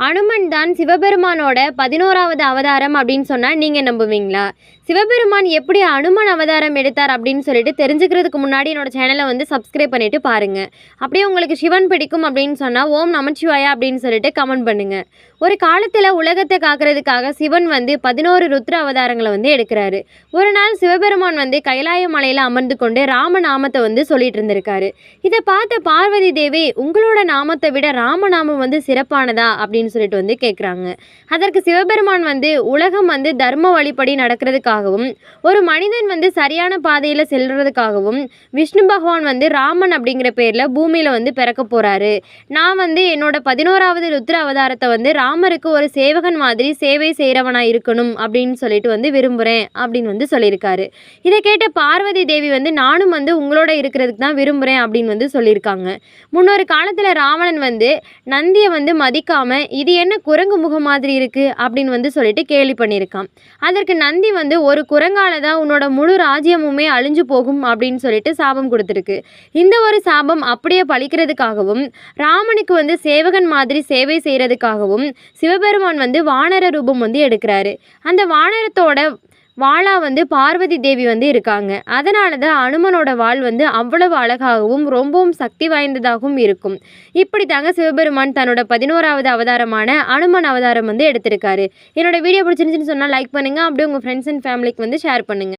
அனுமன் தான் சிவபெருமானோட பதினோராவது அவதாரம் அப்படின்னு சொன்னால் நீங்கள் நம்புவீங்களா? சிவபெருமான் எப்படி அனுமன் அவதாரம் எடுத்தார் அப்படின்னு சொல்லிட்டு தெரிஞ்சுக்கிறதுக்கு முன்னாடி என்னோட சேனலை வந்து சப்ஸ்கிரைப் பண்ணிட்டு பாருங்கள் அப்படியே உங்களுக்கு சிவன் பிடிக்கும் அப்படின்னு சொன்னால் ஓம் நமச்சிவாயா அப்படின்னு சொல்லிட்டு கமெண்ட் பண்ணுங்கள் ஒரு காலத்தில் உலகத்தை காக்கிறதுக்காக சிவன் வந்து பதினோரு ருத்ர அவதாரங்களை வந்து எடுக்கிறாரு. ஒரு நாள் சிவபெருமான் வந்து கைலாய மலையில் அமர்ந்து கொண்டு ராமநாமத்தை வந்து சொல்லிட்டு இருந்திருக்காரு. இதை பார்த்த பார்வதி தேவி உங்களோட நாமத்தை விட ராமநாமம் வந்து சிறப்பானதா? அப்படின்னு சொல்லிட்டு வந்து கேட்குறாங்க அதற்கு சிவபெருமான் வந்து உலகம் வந்து தர்ம வழிப்படி நடக்கிறதுக்காகவும் ஒரு மனிதன் வந்து சரியான பாதையில் செல்றதுக்காகவும் விஷ்ணு பகவான் வந்து ராமன் அப்படிங்கிற பேரில் பூமியில் வந்து பிறக்க போகிறாரு நான் வந்து என்னோட பதினோராவது ருத்ர அவதாரத்தை வந்து ராமருக்கு ஒரு சேவகன் மாதிரி சேவை செய்கிறவனாக இருக்கணும் அப்படின்னு சொல்லிட்டு வந்து விரும்புகிறேன் அப்படின்னு வந்து சொல்லியிருக்காரு. இதை கேட்ட பார்வதி தேவி வந்து நானும் வந்து உங்களோட இருக்கிறதுக்கு தான் விரும்புகிறேன் அப்படின்னு வந்து சொல்லியிருக்காங்க. முன்னொரு காலத்தில் ராவணன் வந்து நந்தியை வந்து மதிக்காம இது என்ன குரங்கு முகம் மாதிரி இருக்குது அப்படின்னு வந்து சொல்லிட்டு கேலி பண்ணியிருக்கான். அதற்கு நந்தி வந்து ஒரு குரங்கால தான் உன்னோட முழு ராஜ்யமுமே அழிஞ்சு போகும் அப்படின்னு சொல்லிட்டு சாபம் கொடுத்துருக்கு. இந்த ஒரு சாபம் அப்படியே பழிக்கிறதுக்காகவும் ராமனுக்கு வந்து சேவகன் மாதிரி சேவை செய்கிறதுக்காகவும் சிவபெருமான் வந்து வானர ரூபம் வந்து எடுக்கிறாரு. அந்த வானரத்தோட வாளா வந்து பார்வதி தேவி வந்து இருக்காங்க. அதனால தான் அனுமனோட வாள் வந்து அவ்வளவு அழகாகவும் ரொம்பவும் சக்தி வாய்ந்ததாகவும் இருக்கும். இப்படி தாங்க சிவபெருமான் தன்னோட பதினோராவது அவதாரமான அனுமன் அவதாரம் வந்து எடுத்திருக்காரு. என்னோட வீடியோ பிடிச்சிருந்துச்சுன்னு சொன்னால் லைக் பண்ணுங்கள் அப்படியே உங்கள் ஃப்ரெண்ட்ஸ் அண்ட் ஃபேமிலிக்கு வந்து ஷேர் பண்ணுங்கள்